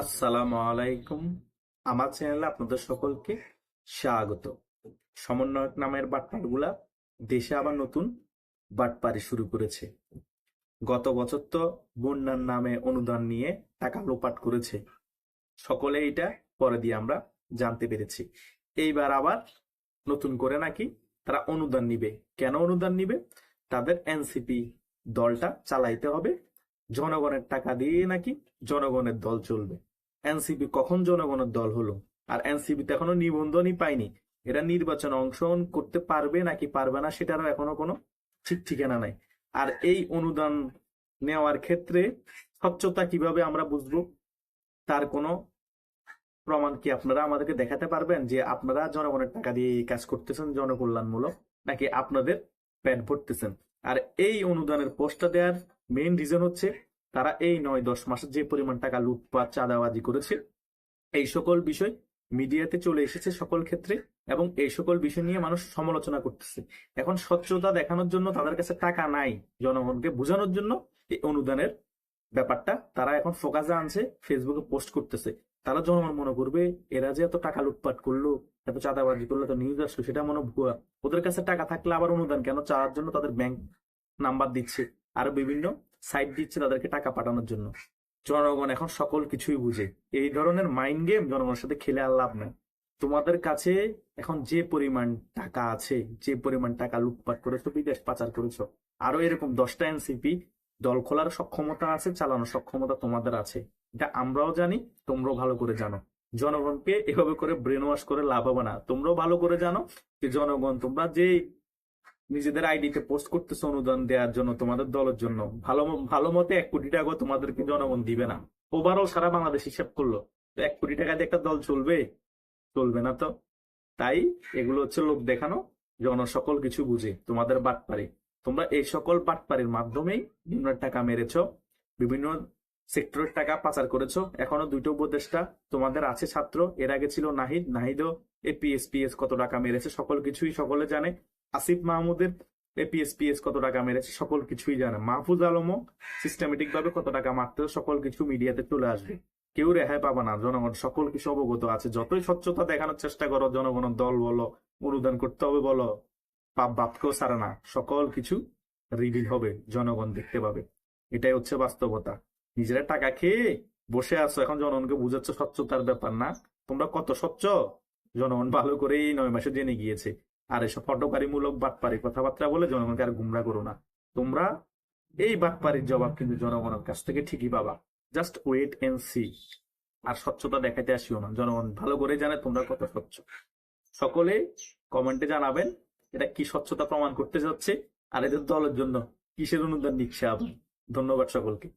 আসসালামু আলাইকুম। আমার চ্যানেলে আপনাদের সকলকে স্বাগত। সমন্বয়ক নামের বাটপারগুলা দেশে আবার নতুন বাটপারি শুরু করেছে। গত বছর তো বন্যার নামে অনুদান নিয়ে টাকা লোপাট করেছে। সকলে এটা পরে দিয়ে আমরা জানতে পেরেছি। এইবার আবার নতুন করে নাকি তারা অনুদান নিবে। কেন অনুদান নিবে? তাদের এনসিপি দলটা চালাইতে হবে। জনগণের টাকা দিয়ে নাকি জনগণের দল চলবে? এনসিপি কখন জনগণের দল হলো? আর এনসিপি তো এখনও নিবন্ধনই পায়নি। এরা নির্বাচনে অংশগ্রহণ করতে পারবে নাকি পারবে না সেটারও এখনও কোনো ঠিক ঠিকানা নাই। আর এই অনুদান নেওয়ার ক্ষেত্রে স্বচ্ছতা কীভাবে আমরা বুঝব? তার কোনো প্রমাণ কি আপনারা আমাদেরকে দেখাতে পারবেন যে আপনারা জনগণের টাকা দিয়ে এই কাজ করতেছেন, জনকল্যাণমূলক, নাকি আপনাদের প্যান ভরতেছেন আর এই অনুদানের পোস্টটা দেওয়ার মেইন রিজন হচ্ছে তারা এই নয় দশ মাসে যে পরিমাণ টাকা লুটপাট, চাঁদাবাজি করেছে, এই সকল বিষয় মিডিয়াতে চলে এসেছে সকল ক্ষেত্রে এবং এই সকল বিষয় নিয়ে মানুষ সমালোচনা করতেছে। এখন স্বচ্ছতা দেখানোর জন্য তাদের কাছে টাকা নাই জনগণকে বোঝানোর জন্য এই অনুদানের ব্যাপারটা তারা এখন ফোকাসে আনছে ফেসবুকে পোস্ট করতেছে। তারা জনগণ মনে করবে, এরা যে এত টাকা লুটপাট করল, এত চাঁদাবাজি করল, এত নিউজ আসলো, সেটা মনে ভুয়া। ওদের কাছে টাকা থাকলে আবার অনুদান কেন? চাওয়ার জন্য তাদের ব্যাংক নাম্বার দিচ্ছে। আর বিভিন্ন সাইট দিচ্ছে তাদেরকে টাকা পাঠানোর জন্য। জনগণ এখন সকল কিছুই বুঝে। এই ধরনের মাইন্ড গেম জনগণের সাথে খেলে আর লাভ নাই। তোমাদের কাছে এখন যে পরিমাণ টাকা আছে, যে পরিমাণ টাকা লুটপাট করেছ, বিদেশ পাচার করেছ, আরও এরকম দশটা এনসিপি দল খোলার সক্ষমতা আছে, চালানোর সক্ষমতা তোমাদের আছে। এটা আমরাও জানি, তোমরাও ভালো করে জানো। জনগণকে এভাবে করে ব্রেন ওয়াশ করে লাভ হবে না। তোমরাও ভালো করে জানো যে জনগণ, তোমরা যে নিজেদের আইডিতে পোস্ট করতেছো অনুদান দেওয়ার জন্য, তোমাদের দলের জন্য। ভালো ভালো মতে এক কোটি টাকা তোমাদেরকে জনগণ দিবে না। ওভারঅল সারা বাংলাদেশ হিসাব করল। এক কোটি টাকা দিয়ে একটা দল চলবে? চলবে না তো। তাই এগুলো হচ্ছে লোক দেখানো জন সকল কিছু বুঝে, তোমাদের বাটপারি তোমরা এই সকল বাটপারির মাধ্যমেই বিভিন্ন টাকা মেরেছ, বিভিন্ন সেক্টরের টাকা পাচার করেছ। এখনও দুটো উপদেষ্টা তোমাদের আছে ছাত্র, এর আগে ছিল নাহিদ। নাহিদও এপিএস পিএস কত টাকা মেরেছে, সকল কিছুই সকলে জানে। আসিফ মাহমুদের এপিএস পিএস কত টাকা মেরেছে, সকল কিছুই জানে। মাহফুজ আলমও সিস্টেমেটিক ভাবে কত টাকা মারতে সকল কিছু মিডিয়াতে চলে আসবে। কেউ রেহাই পাবে না, জনগণ, সকল কিছু অবগত আছে। যতই স্বচ্ছতা দেখানোর চেষ্টা করো, জনগণের দল বলো, অনুদান করতে হবে বলো, পাপ বাপকেও সারে না। সকল কিছু রিভিল হবে, জনগণ দেখতে পাবে। এটাই হচ্ছে বাস্তবতা। নিজেরা টাকা খেয়ে বসে আছো, এখন জনগণকে বুঝাচ্ছ স্বচ্ছতার ব্যাপার না। তোমরা কত স্বচ্ছ? জনগণ ভালো করেই নয় মাসে জেনে গিয়েছে। আর এসব ফটোকারিমূলক বাটপারি কথাবার্তা বলে জনগণকে আর গুমরা করো না। তোমরা এই বাটপারির জবাব কিন্তু জনগণের কাছ থেকে ঠিকই পাবা। জাস্ট ওয়েট এন্ড সি আর স্বচ্ছতা দেখাতে আসিও না। জনগণ ভালো করে জানে তোমরা কত স্বচ্ছ। সকলে কমেন্টে জানাবেন এটা কি স্বচ্ছতা প্রমাণ করতে যাচ্ছে আর এদের দলের জন্য কিসের অনুদান নিচ্ছে আবার ধন্যবাদ সকলকে।